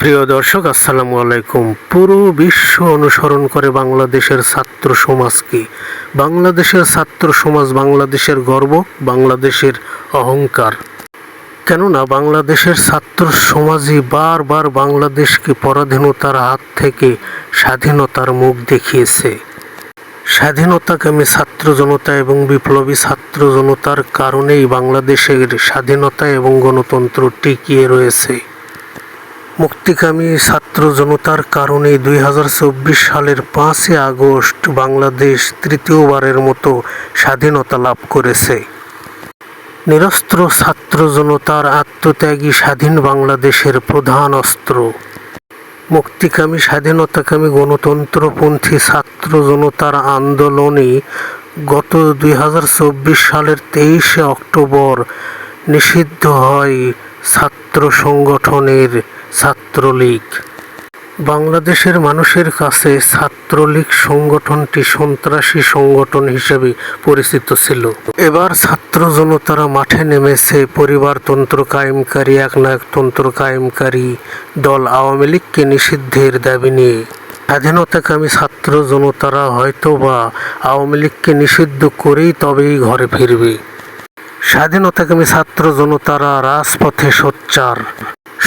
প্রিয় দর্শক, আসসালামু আলাইকুম। পুরো বিশ্ব অনুসরণ করে বাংলাদেশের ছাত্র সমাজকে বাংলাদেশের ছাত্র সমাজ বাংলাদেশের গর্ব, বাংলাদেশের অহংকার। কেননা বাংলাদেশের ছাত্র সমাজই বারবার বাংলাদেশকে পরাধীনতার হাত থেকে স্বাধীনতার মুখ দেখিয়েছে। স্বাধীনতাকামী ছাত্র জনতা এবং বিপ্লবী ছাত্র জনতার কারণেই বাংলাদেশের স্বাধীনতা এবং গণতন্ত্র টিকিয়ে রয়েছে। মুক্তিকামী ছাত্র জনতার কারণে দুই হাজার চব্বিশ সালের পাঁচই আগস্ট বাংলাদেশ তৃতীয়বারের মতো স্বাধীনতা লাভ করেছে। নিরস্ত্র ছাত্র জনতার আত্মত্যাগী স্বাধীন বাংলাদেশের প্রধান অস্ত্র। মুক্তিকামী, স্বাধীনতাকামী গণতন্ত্রপন্থী ছাত্র জনতার আন্দোলনে গত দুই হাজার চব্বিশ সালের তেইশে অক্টোবর নিষিদ্ধ হয় ছাত্র সংগঠনের ছাত্রলীগ। বাংলাদেশের মানুষের কাছে ছাত্রলীগ সংগঠনটি সন্ত্রাসী সংগঠন হিসেবে পরিচিত ছিল। এবার ছাত্র জনতারা মাঠে নেমেছে পরিবারতন্ত্র কায়েমকারী, একনায়কতন্ত্র কায়েমকারী দল আওয়ামী লীগকে নিষিদ্ধের দাবি নিয়ে। স্বাধীনতাকামী ছাত্র জনতারা হয়তোবা আওয়ামী লীগকে নিষিদ্ধ করেই তবেই ঘরে ফিরবে। স্বাধীনতাকামী ছাত্র জনতারা রাজপথে সোচ্চার।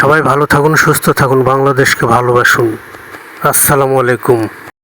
সবাই ভালো থাকুন সুস্থ থাকুন বাংলাদেশকে ভালোবাসুন। আসসালামু আলাইকুম।